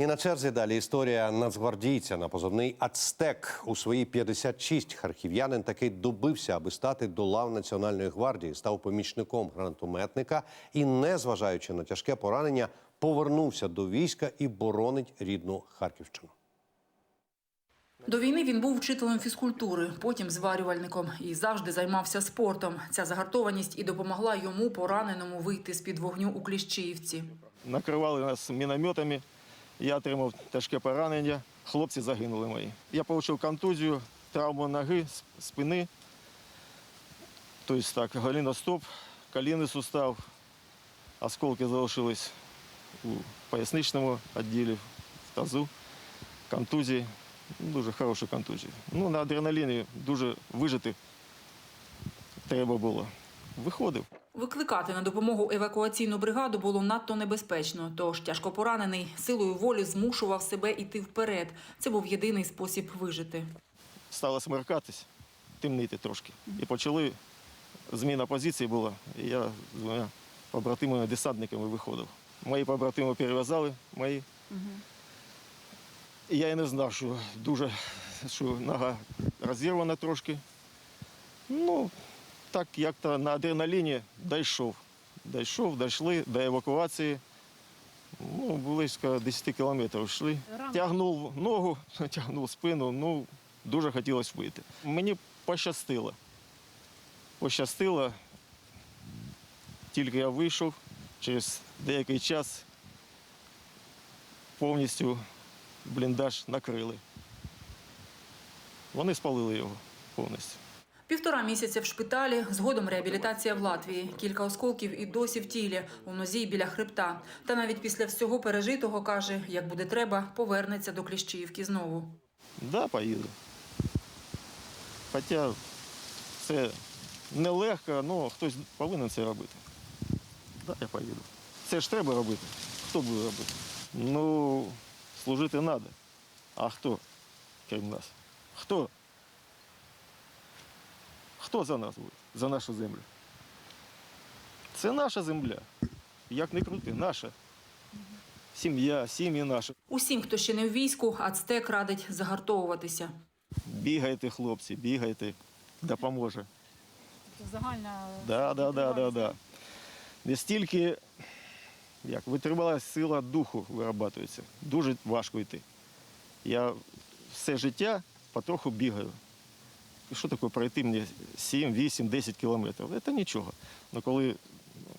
І на черзі далі історія нацгвардійця на позивний Ацтек. У свої 56 харків'янин таки добився, аби стати до лав Національної гвардії, став помічником гранатометника і, незважаючи на тяжке поранення, повернувся до війська і боронить рідну Харківщину. До війни він був вчителем фізкультури, потім зварювальником і завжди займався спортом. Ця загартованість і допомогла йому пораненому вийти з-під вогню у Кліщіївці. Накривали нас мінометами. Я отримав тяжке поранення. Хлопці загинули мої. Я отримав контузію, травму ноги, спини. Тобто так, голіностоп, колінний сустав, осколки залишились у поясничному відділі, в тазу, контузії. Дуже хороші контузії. Ну, на адреналіні дуже вижити треба було. Виходив. Викликати на допомогу евакуаційну бригаду було надто небезпечно, тож тяжко поранений силою волі змушував себе йти вперед. Це був єдиний спосіб вижити. стало смеркатись, темнити трошки. І почали, зміна позиції була, і я з двома побратимами десантниками виходив. Мої побратими перев'язали мої. І я і не знав, що дуже що нога розірвана трошки. Ну, так як-то на адреналіні дійшов. Дійшов, дійшли до евакуації. Ну, близько 10 кілометрів йшли. Тягнув ногу, тягнув спину. Ну, дуже хотілося вийти. Мені пощастило. Пощастило. Тільки я вийшов, через деякий час повністю бліндаж накрили. Вони спалили його повністю. Півтора місяця в шпиталі, згодом реабілітація в Латвії. Кілька осколків і досі в тілі, у нозі біля хребта. Та навіть після всього пережитого, каже, як буде треба, повернеться до Кліщіївки знову. Да, поїду. Хоча це нелегко, але хтось повинен це робити. Да, я поїду. Це ж треба робити. Хто буде робити? Ну, служити треба. А хто, крім нас? Хто? Хто за нас буде? За нашу землю? Це наша земля. Як не крути, наша. Сім'я, сім'ї наші. Усім, хто ще не в війську, Ацтек радить загартовуватися. Бігайте, хлопці, бігайте, допоможе. Загальна Да, да, да, да, да. Не стільки, як витривала сила духу вирабатується. Дуже важко йти. Я все життя потроху бігаю. І що таке пройти мені 7, 8, 10 кілометрів? Це нічого. Але коли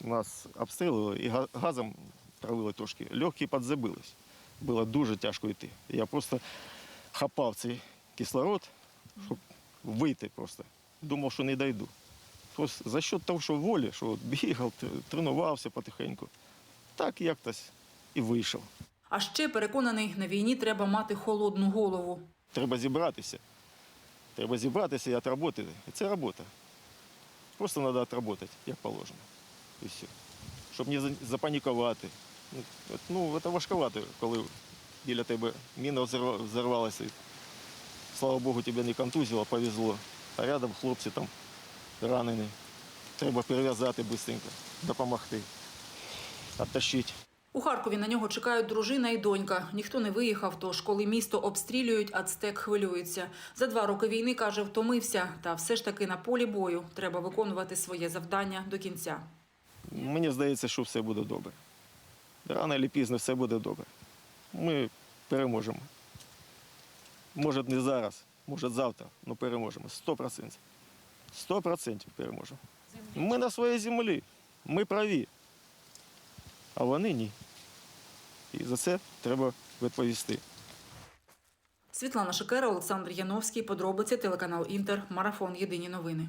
нас обстрілили і газом травили трошки, легкі підзабились. Було дуже тяжко йти. Я просто хапав цей кислород, щоб вийти просто. Думав, що не дойду. Просто за счет того, що волі, що от бігав, тренувався потихеньку, так як-тось і вийшов. А ще переконаний, на війні треба мати холодну голову. Треба зібратися. Треба зібратися і відработати. І це робота. Просто треба відработати, як положено. І все. Щоб не запанікувати. Ну, Ну, це важковато, коли біля тебе міна взорва- взорвалася. Слава Богу, тебе не контузило, повезло. А рядом хлопці там ранені. Треба перев'язати швидко, допомогти, відтащити. У Харкові на нього чекають дружина і донька. Ніхто не виїхав, тож коли місто обстрілюють, Ацтек хвилюється. За два роки війни, каже, втомився. Та все ж таки на полі бою треба виконувати своє завдання до кінця. Мені здається, що все буде добре. Рано чи пізно все буде добре. Ми переможемо. Може, не зараз, може завтра, але переможемо. Сто процентів. Сто процентів переможемо. Ми на своїй землі, ми праві. А вони ні. І за це треба відповісти. Світлана Шикера, Олександр Яновський. Подробиці телеканал Інтер. Марафон. Єдині новини.